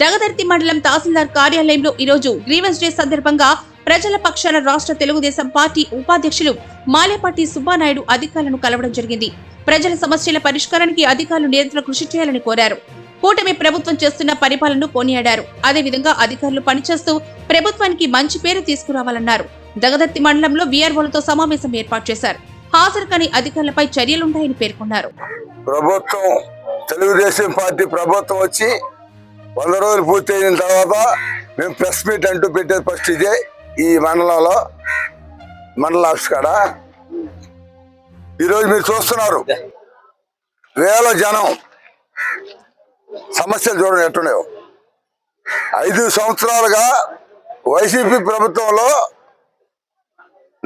జగదర్తి మండలం తహసీల్దార్ కార్యాలయంలో ఈరోజు గ్రీవెన్స్ డే సందర్భంగా ప్రజల పక్షాన రాష్ట్ర తెలుగుదేశం పార్టీ ఉపాధ్యక్షులు మాలేపాటి సుబ్బానాయుడు అధికారులను కలవడం జరిగింది. ప్రజల సమస్యల పరిష్కారానికి అధికారులు నిరంతరం కృషి చేయాలని కోరారు. కూటమి ప్రభుత్వం చేస్తున్న పరిపాలనను కొనియాడారు. అదేవిధంగా అధికారులు పనిచేస్తూ ప్రభుత్వానికి మంచి పేరు తీసుకురావాలన్నారు. దగదర్తి మండలంలో వీఆర్ఓలతో సమావేశం ఏర్పాటు చేశారు. హాజరు కాని అధికారులపై చర్యలుంటాయని పేర్కొన్నారు. ప్రభుత్వం తెలుగుదేశం పార్టీ ప్రభుత్వం వచ్చి వంద రోజులు పూర్తయిన తర్వాత మేము ప్రెస్ మీట్ అంటూ పెట్టేది ఫస్ట్ ఇదే ఈ మండలంలో మండల ఆఫీస్ కాడ? ఈరోజు మీరు చూస్తున్నారు. వేల జనం సమస్యలు చూడండి ఎట్టున్నాయో ఐదు సంవత్సరాలుగా వైసీపీ ప్రభుత్వంలో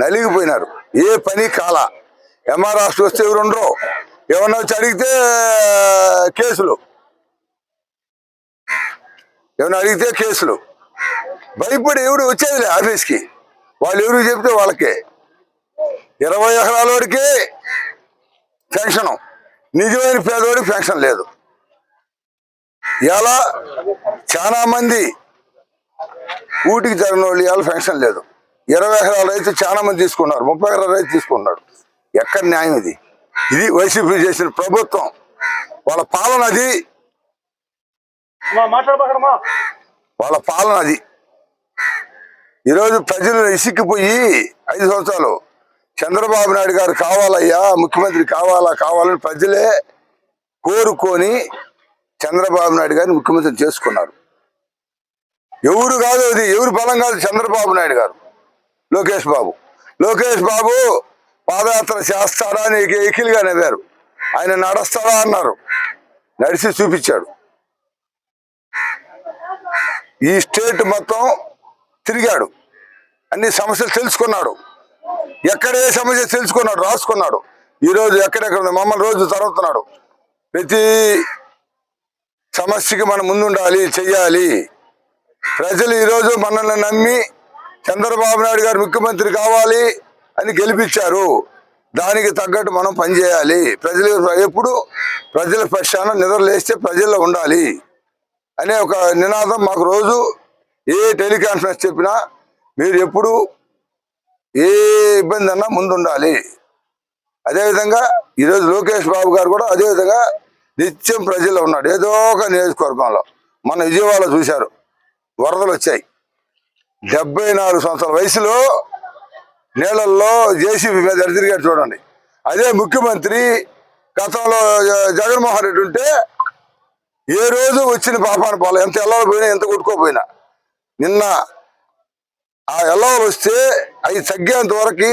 నలిగిపోయినారు. ఏ పని కాల. ఎంఆర్ఆర్ వస్తే ఎవరు ఉండరు. ఏమన్నా వచ్చి అడిగితే కేసులు. ఏమైనా అడిగితే కేసులు. భయపడి ఎవరు వచ్చేదిలే ఆఫీస్కి. వాళ్ళు ఎవరు చెప్తే వాళ్ళకే. ఇరవై ఎకరాల వాడికి పెన్షన్. నిజమైన పేదవాడికి పెన్షన్ లేదు. ఇలా చాలా మంది ఊటికి జరిగిన వాళ్ళు ఇవాళ పెన్షన్ లేదు. ఇరవై ఎకరాల రైతు చాలా మంది తీసుకున్నారు. ముప్పై ఎకరాల రైతు తీసుకున్నారు ఎక్కడ న్యాయం ఇది? ఇది వైసీపీ చేసిన ప్రభుత్వం. వాళ్ళ పాలన అది. మాట్లాడబాకడమా వాళ్ళ పాలన అది. ఈరోజు ప్రజలు ఇసిక్కిపోయి ఐదు సంవత్సరాలు చంద్రబాబు నాయుడు గారు కావాలయ్యా ముఖ్యమంత్రి కావాలా కావాలని ప్రజలే కోరుకొని చంద్రబాబు నాయుడు గారిని ముఖ్యమంత్రి చేసుకున్నారు. ఎవరు కాదు అది ఎవరు బలం కాదు చంద్రబాబు నాయుడు గారు లోకేష్ బాబు. లోకేష్ బాబు పాదయాత్ర చేస్తాడా అని ఎకిలిగా నవ్వారు. ఆయన నడుస్తాడా అన్నారు. నడిచి చూపించాడు. ఈ స్టేట్ మొత్తం తిరిగాడు. అన్ని సమస్యలు తెలుసుకున్నాడు. ఎక్కడ ఏ సమస్య తెలుసుకున్నాడు రాసుకున్నాడు. ఈరోజు ఎక్కడెక్కడ మమ్మల్ని రోజు తరుగుతున్నాడు ప్రతి సమస్యకి మనం ముందుండాలి చెయ్యాలి. ప్రజలు ఈరోజు మనల్ని నమ్మి చంద్రబాబు నాయుడు గారు ముఖ్యమంత్రి కావాలి అని గెలిపించారు. దానికి తగ్గట్టు మనం పనిచేయాలి. ప్రజలు ఎప్పుడు ప్రజల పక్షాన నిద్రలేస్తే ప్రజల్లో ఉండాలి. అనే ఒక నినాదం మాకు రోజు ఏ టెలికాన్ఫరెన్స్ చెప్పినా మీరు ఎప్పుడు ఏ ఇబ్బంది అన్నా ముందుండాలి. అదేవిధంగా ఈరోజు లోకేష్ బాబు గారు కూడా అదేవిధంగా నిత్యం ప్రజల్లో ఉన్నాడు. ఏదో ఒక నియోజకవర్గంలో మన విజయవాడలో చూశారు. వరదలు వచ్చాయి. డెబ్బై నాలుగు సంవత్సరాల వయసులో నీళ్ళల్లో జేసీబీ మీద ఎడ చూడండి. అదే ముఖ్యమంత్రి గతంలో జగన్మోహన్ రెడ్డి ఉంటే ఏ రోజు వచ్చిన పాపాన పోలే. ఎంత ఎల్లవలు పోయినా ఎంత కొట్టుకోపోయినా. నిన్న ఆ ఎల్లవలు వస్తే అవి తగ్గేంత వరకు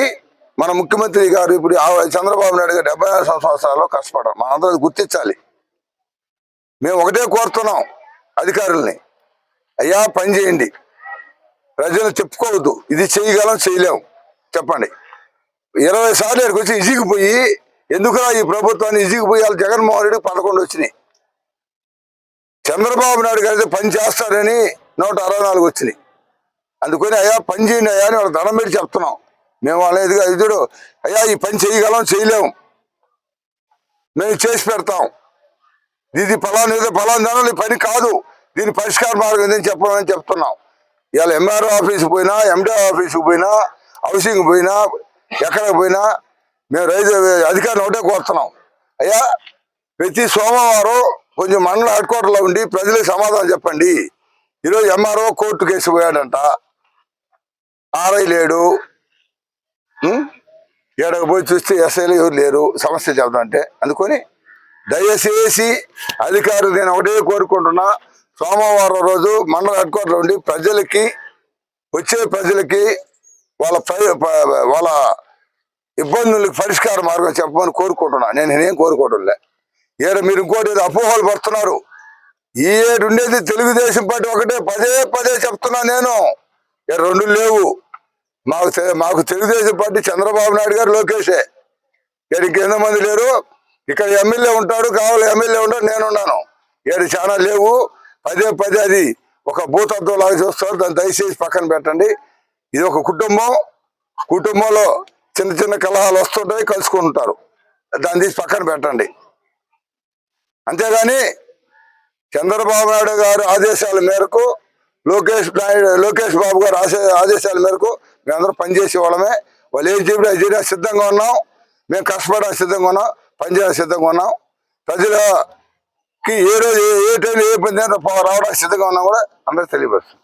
మన ముఖ్యమంత్రి గారు ఇప్పుడు చంద్రబాబు నాయుడు గారు డెబ్బై ఆరు సంవత్సరాల్లో కష్టపడ్డారు. మనందరం గుర్తించాలి. మేము ఒకటే కోరుతున్నాం అధికారుల్ని. అయ్యా పని చేయండి. ప్రజలు చెప్పుకోవద్దు. ఇది చేయగలం చేయలేము చెప్పండి. ఇరవై సార్లు ఇక్కడికి వచ్చి ఇజిగిపోయి ఎందుకురా ఈ ప్రభుత్వాన్ని ఇజిగిపోయి వాళ్ళు జగన్మోహన్ రెడ్డికి పదకొండు వచ్చినాయి. చంద్రబాబు నాయుడు గారు అయితే పని చేస్తారని నూట అరవై నాలుగు వచ్చినాయి. అందుకని అయ్యా పని చేయండి అయ్యా అని వాళ్ళకి దండం పెట్టి చెప్తున్నాం. మేము వాళ్ళ ఎదుగు ఎదురు అయ్యా ఈ పని చేయగలం చేయలేము మేము చేసి పెడతాం. ఇది ఫలానా ఏదో ఫలానా దానిలో పని కాదు. దీని పరిష్కార మార్గం ఏదని చెప్పమని చెప్తున్నాం. ఇవాళ ఎంఆర్ఓ ఆఫీస్కి పోయినా ఎండి ఆఫీస్కి పోయినా హౌసింగ్ పోయినా ఎక్కడికి పోయినా మేము రైతు అధికారిని ఒకటే కోరుతున్నాం. అయ్యా ప్రతి సోమవారం కొంచెం మండల హెడ్ క్వార్టర్లో ఉండి ప్రజలకు సమాధానం చెప్పండి. ఈరోజు ఎంఆర్ఓ కోర్టు కేసు పోయాడంట. ఆర్ఐ లేడు. ఏడకు పోయి చూస్తే ఎస్ఐలు ఎవరు లేరు. సమస్య చెబుతుంటే అందుకొని దయచేసి అధికారులు నేను ఒకటే కోరుకుంటున్నా సోమవారం రోజు మండల హెడ్ క్వార్టర్ ఉండి ప్రజలకి వచ్చే ప్రజలకి వాళ్ళ ప- వాళ్ళ ఇబ్బందులకు పరిష్కార మార్గం చెప్పమని కోరుకుంటున్నా. నేను నేనేం కోరుకోవడంలే. ఏడ మీరు ఇంకోటి ఏదో అపోహలు పడుతున్నారు. ఈ ఏడు ఉండేది తెలుగుదేశం పార్టీ ఒకటే. పదే పదే చెప్తున్నా నేను. ఏ రెండు లేవు. మాకు మాకు తెలుగుదేశం పార్టీ చంద్రబాబు నాయుడు గారు లోకేషే. ఏడు ఇంకెంత మంది లేరు. ఇక్కడ ఎమ్మెల్యే ఉంటాడు కావాలి ఎమ్మెల్యే ఉంటాడు నేను ఉన్నాను ఏడు చాలా లేవు. పదే పదే అది ఒక భూతత్వం లాగా చూస్తారు. దాన్ని దయచేసి పక్కన పెట్టండి. ఇది ఒక కుటుంబం. కుటుంబంలో చిన్న చిన్న కలహాలు వస్తుంటాయి కలుసుకుంటారు. దాన్ని తీసి పక్కన పెట్టండి. అంతేగాని చంద్రబాబు నాయుడు గారు ఆదేశాల మేరకు లోకేష్ నాయుడు లోకేష్ బాబు గారు ఆశ- ఆదేశాల మేరకు మేమందరం పనిచేసే వాళ్ళమే. వాళ్ళు ఏం చెప్పినా చేయడానికి సిద్ధంగా ఉన్నాం. మేము కష్టపడడానికి సిద్ధంగా ఉన్నాం పనిచేయడానికి సిద్ధంగా ఉన్నాం. ప్రజలకి ఏ రోజు ఏ- ఏ టైంలో ఏ పని రావడానికి సిద్ధంగా ఉన్నాం కూడా అందరికి తెలియపరుస్తుంది